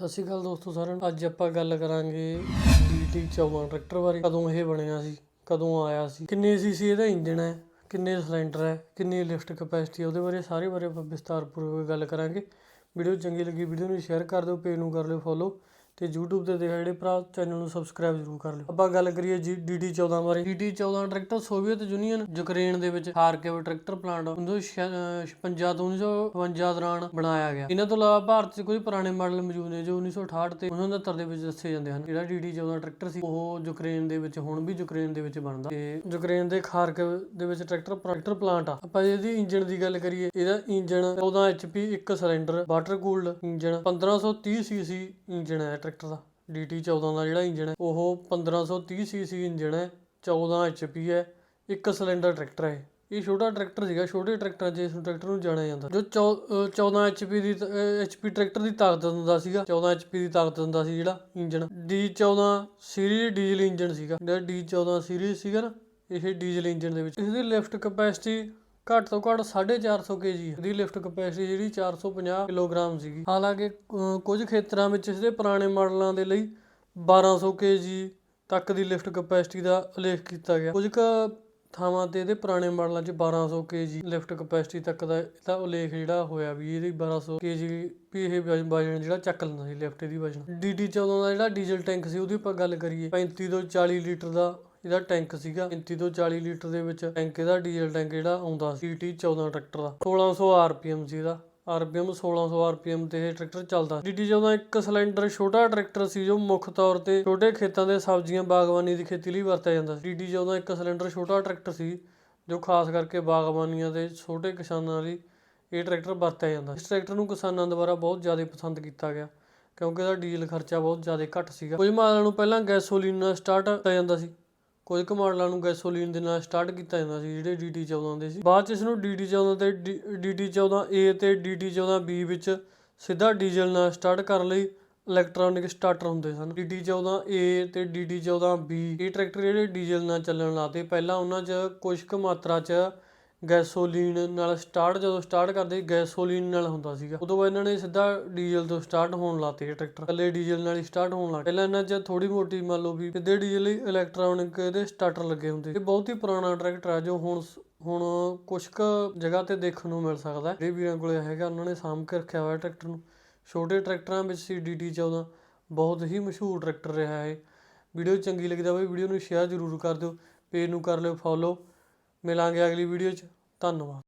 ਸਤਿ ਸ਼੍ਰੀ ਅਕਾਲ ਦੋਸਤੋ ਸਾਰਿਆਂ ਨੂੰ। ਅੱਜ ਆਪਾਂ ਗੱਲ ਕਰਾਂਗੇ ਡੀਟੀ 14 ਟਰੈਕਟਰ ਬਾਰੇ। ਕਦੋਂ ਇਹ ਬਣਿਆ ਸੀ? ਕਦੋਂ ਆਇਆ ਸੀ? ਕਿੰਨੇ ਸੀਸੀ ਇਹਦਾ ਇੰਜਨ ਹੈ? ਕਿੰਨੇ ਸਿਲੰਡਰ ਹੈ? ਕਿੰਨੀ ਲਿਫਟ ਕਪੈਸਿਟੀ ਹੈ? ਉਹਦੇ ਬਾਰੇ ਸਾਰੇ ਬਾਰੇ ਆਪਾਂ ਵਿਸਤਾਰਪੂਰਵਕ ਗੱਲ ਕਰਾਂਗੇ। ਵੀਡੀਓ ਚੰਗੀ ਲੱਗੀ, ਵੀਡੀਓ ਨੂੰ ਸ਼ੇਅਰ ਕਰ ਦਿਓ, ਪੇਜ ਨੂੰ ਕਰ ਲਿਓ ਫੋਲੋ ਤੇ YouTube ਤੇ ਦੇਖਿਆ ਜਿਹੜੇ ਭਰਾ ਚੈਨਲ ਨੂੰ ਸਬਸਕ੍ਰਾਈਬ ਜ਼ਰੂਰ ਕਰ ਲਿਓ। ਆਪਾਂ ਗੱਲ ਕਰੀਏ ਜੀ ਡੀਡੀ 14 ਬਾਰੇ। DD 14 tractor Soviet Union Ukraine ਦੇ ਵਿੱਚ ਖਾਰਕਿਵ ਟਰੈਕਟਰ ਪਲਾਂਟ 1956 ਤੋਂ 1952 ਦੌਰਾਨ ਬਣਾਇਆ ਗਿਆ। ਇਹਨਾਂ ਤੋਂ ਇਲਾਵਾ ਭਾਰਤ 'ਚ ਕੁਝ ਪੁਰਾਣੇ ਮਾਡਲ ਮੌਜੂਦ ਨੇ ਜੋ 1968 ਤੇ 1969 ਦੇ ਵਿੱਚ ਦੱਸੇ ਜਾਂਦੇ ਹਨ। ਜਿਹੜਾ ਡੀਡੀ 14 ਟਰੈਕਟਰ ਸੀ, ਉਹ ਯੂਕਰੇਨ ਦੇ ਵਿੱਚ, ਹੁਣ ਵੀ ਯੂਕਰੇਨ ਦੇ ਵਿੱਚ ਬਣਦਾ। ਤੇ ਯੂਕਰੇਨ ਦੇ ਖਾਰਕਿਵ ਦੇ ਵਿੱਚ ਟਰੈਕਟਰ ਟਰੈਕਟਰ ਪਲਾਂਟ ਆ। ਆਪਾਂ ਇਹਦੀ ਇੰਜਨ ਦੀ ਗੱਲ ਕਰੀਏ, ਇਹਦਾ ਇੰਜਨ 14 HP, ਇੱਕ cylinder water cooled engine 1530 CC engine ਹੈ। ਟਰੈਕਟਰ ਦਾ DT 14 ਦਾ ਜਿਹੜਾ ਇੰਜਨ ਹੈ, ਉਹ 1530 ਸੀਸੀ ਇੰਜਨ ਹੈ 14 HP ਹੈ, ਇੱਕ ਸਿਲੰਡਰ ਟਰੈਕਟਰ ਹੈ ਇਹ। ਛੋਟਾ ਟਰੈਕਟਰ ਸੀਗਾ, ਛੋਟੇ ਟਰੈਕਟਰਾਂ 'ਚ ਇਸ ਟਰੈਕਟਰ ਨੂੰ ਜਾਣਿਆ ਜਾਂਦਾ। ਜੋ ਚੌ- ਅਹ 14 HP ਦੀ HP ਟਰੈਕਟਰ ਦੀ ਤਾਕਤ ਦਿੰਦਾ ਸੀਗਾ 14 HP ਦੀ ਤਾਕਤ ਦਿੰਦਾ ਸੀ ਜਿਹੜਾ engine D14 series diesel engine ਸੀਗਾ। ਜਿਹੜਾ D14 ਸੀਰੀਜ਼ ਸੀਗਾ ਨਾ, ਇਹ ਡੀਜ਼ਲ ਇੰਜਨ ਦੇ ਵਿੱਚ। ਇਸ ਦੀ ਲਿਫਟ ਕਪੈਸਿਟੀ ਘੱਟ ਤੋਂ ਘੱਟ 450 kg ਹੈ ਇਹਦੀ ਲਿਫਟ ਕਪੈਸਿਟੀ ਜਿਹੜੀ 450 ਕਿਲੋਗ੍ਰਾਮ ਸੀਗੀ। ਹਾਲਾਂਕਿ ਕੁਝ ਖੇਤਰਾਂ ਵਿੱਚ ਇਸਦੇ ਪੁਰਾਣੇ ਮਾਡਲਾਂ ਦੇ ਲਈ 1200 kg ਤੱਕ ਦੀ ਲਿਫਟ ਕਪੈਸਿਟੀ ਦਾ ਉਲੇਖ ਕੀਤਾ ਗਿਆ। ਕੁਝ ਕੁ ਥਾਵਾਂ ਤੇ ਇਹਦੇ ਪੁਰਾਣੇ ਮਾਡਲਾਂ 'ਚ 1200 kg ਲਿਫਟ ਕਪੈਸਿਟੀ ਤੱਕ ਦਾ ਇਹਦਾ ਉਲੇਖ ਜਿਹੜਾ ਹੋਇਆ ਵੀ ਇਹਦੀ 1200 kg ਵੀ ਇਹ ਵਜਨ ਵਜਨ ਜਿਹੜਾ ਚੱਕ ਲੈਂਦਾ ਸੀ ਲਿਫਟ ਦੀ ਵਜਨ। DD 14 ਦਾ ਜਿਹੜਾ ਡੀਜ਼ਲ ਟੈਂਕ ਸੀ, ਉਹਦੀ ਆਪਾਂ ਗੱਲ ਕਰੀਏ 35 ਤੋਂ 40 ਲੀਟਰ ਦਾ ਇਹਦਾ ਟੈਂਕ ਸੀਗਾ। 35 ਤੋਂ 40 ਲੀਟਰ ਦੇ ਵਿੱਚ ਟੈਂਕ ਇਹਦਾ ਡੀਜ਼ਲ ਟੈਂਕ ਜਿਹੜਾ ਆਉਂਦਾ ਸੀ। ਟੀ 14 ਟਰੈਕਟਰ ਦਾ। 1600 ਆਰਪੀਐਮ ਸੀ ਇਹਦਾ। ਆਰਪੀਐਮ 1600 ਆਰਪੀਐਮ ਤੇ ਇਹ ਟਰੈਕਟਰ ਚੱਲਦਾ DT 14 ਇੱਕ ਸਿਲੰਡਰ, ਛੋਟਾ ਟਰੈਕਟਰ ਸੀ ਜੋ ਮੁੱਖ ਤੌਰ ਤੇ ਛੋਟੇ ਖੇਤਾਂ ਦੇ ਸਬਜ਼ੀਆਂ, ਬਾਗਬਾਨੀ ਦੀ ਖੇਤੀ ਲਈ ਵਰਤਿਆ ਜਾਂਦਾ ਸੀ। DT 14 ਇੱਕ ਸਿਲੰਡਰ, ਛੋਟਾ ਟਰੈਕਟਰ ਸੀ ਜੋ ਖਾਸ ਕਰਕੇ ਬਾਗਬਾਨੀਆਂ ਦੇ ਛੋਟੇ ਕਿਸਾਨਾਂ ਲਈ ਇਹ ਟਰੈਕਟਰ ਵਰਤਿਆ ਜਾਂਦਾ ਇਸ ਟਰੈਕਟਰ ਨੂੰ ਕਿਸਾਨਾਂ ਦੁਆਰਾ ਬਹੁਤ ਜ਼ਿਆਦਾ ਪਸੰਦ ਕੀਤਾ ਗਿਆ ਕਿਉਂਕਿ ਇਹਦਾ ਡੀਜ਼ਲ ਖਰਚਾ ਬਹੁਤ ਜ਼ਿਆਦਾ ਘੱਟ ਸੀਗਾ। ਕੁਝ ਮਾਲਾਂ ਨੂੰ ਪਹਿਲਾਂ ਗੈਸੋਲੀਨ ਨਾਲ ਸਟਾਰਟ ਕੀਤਾ ਜਾਂਦਾ ਸੀ। ਕੁਝ ਕੁ ਮਾਡਲਾਂ ਨੂੰ ਗੈਸੋਲੀਨ ਦੇ ਨਾਲ ਸਟਾਰਟ ਕੀਤਾ ਜਾਂਦਾ ਸੀ, ਜਿਹੜੇ DT 14 ਦੇ ਸੀ। ਬਾਅਦ ਚ ਇਸ ਨੂੰ DT 14 ਤੇ DT 14A ਤੇ DT 14B ਵਿੱਚ ਸਿੱਧਾ ਡੀਜ਼ਲ ਨਾਲ ਸਟਾਰਟ ਕਰਨ ਲਈ ਇਲੈਕਟ੍ਰੋਨਿਕ ਸਟਾਰਟਰ ਹੁੰਦੇ ਸਨ। DT 14A ਤੇ DT 14B ਇਹ ਟਰੈਕਟਰ ਜਿਹੜੇ ਡੀਜ਼ਲ ਨਾਲ ਚੱਲਣ ਲਾਤੇ ਪਹਿਲਾਂ ਉਹਨਾਂ 'ਚ ਕੁਝ ਕੁ ਮਾਤਰਾ 'ਚ ਗੈਸੋਲੀਨ ਨਾਲ ਸਟਾਰਟ ਜਦੋਂ ਸਟਾਰਟ ਕਰਦੇ, ਗੈਸੋਲੀਨ ਨਾਲ ਹੁੰਦਾ ਸੀਗਾ। ਉਦੋਂ ਬਾਅਦ ਇਹਨਾਂ ਨੇ ਸਿੱਧਾ ਡੀਜ਼ਲ ਤੋਂ ਸਟਾਰਟ ਹੋਣ ਲਾਤੇ ਟਰੈਕਟਰ ਪਹਿਲੇ ਡੀਜ਼ਲ ਨਾਲ ਹੀ ਸਟਾਰਟ ਹੋਣ ਲੱਗ ਪਹਿਲਾਂ ਇਹਨਾਂ 'ਚ ਥੋੜੀ ਮੋਟੀ ਮੰਨ ਲਓ ਵੀ ਸਿੱਧੇ ਡੀਜ਼ਲ ਹੀ ਇਲੈਕਟ੍ਰੋਨਿਕ ਇਹਦੇ ਸਟਾਰਟਰ ਲੱਗੇ ਹੁੰਦੇ। ਇਹ ਬਹੁਤ ਹੀ ਪੁਰਾਣਾ ਟਰੈਕਟਰ ਆ ਜੋ ਹੁਣ ਹੁਣ ਕੁਝ ਕੁ ਜਗ੍ਹਾ ਤੇ ਦੇਖਣ ਨੂੰ ਮਿਲ ਸਕਦਾ। ਹੈ ਜਿਹੜੇ ਵੀਰਾਂ ਕੋਲੇ ਹੈਗਾ, ਉਹਨਾਂ ਨੇ ਸਾਂਭ ਕੇ ਰੱਖਿਆ ਹੋਇਆ ਟਰੈਕਟਰ ਨੂੰ। ਛੋਟੇ ਟਰੈਕਟਰਾਂ ਵਿੱਚ ਸੀ DT 14 ਬਹੁਤ ਹੀ ਮਸ਼ਹੂਰ ਟਰੈਕਟਰ ਰਿਹਾ ਹੈ ਵੀਡੀਓ ਚੰਗੀ ਲੱਗਦਾ ਬਈ ਵੀਡੀਓ ਨੂੰ ਸ਼ੇਅਰ ਜ਼ਰੂਰ ਕਰ ਦਿਓ। ਪੇਜ ਨੂੰ ਕਰ ਲਿਓ ਫੋਲੋ ਮਿਲਾਂਗੇ ਅਗਲੀ ਵੀਡੀਓ 'ਚ। ਧੰਨਵਾਦ।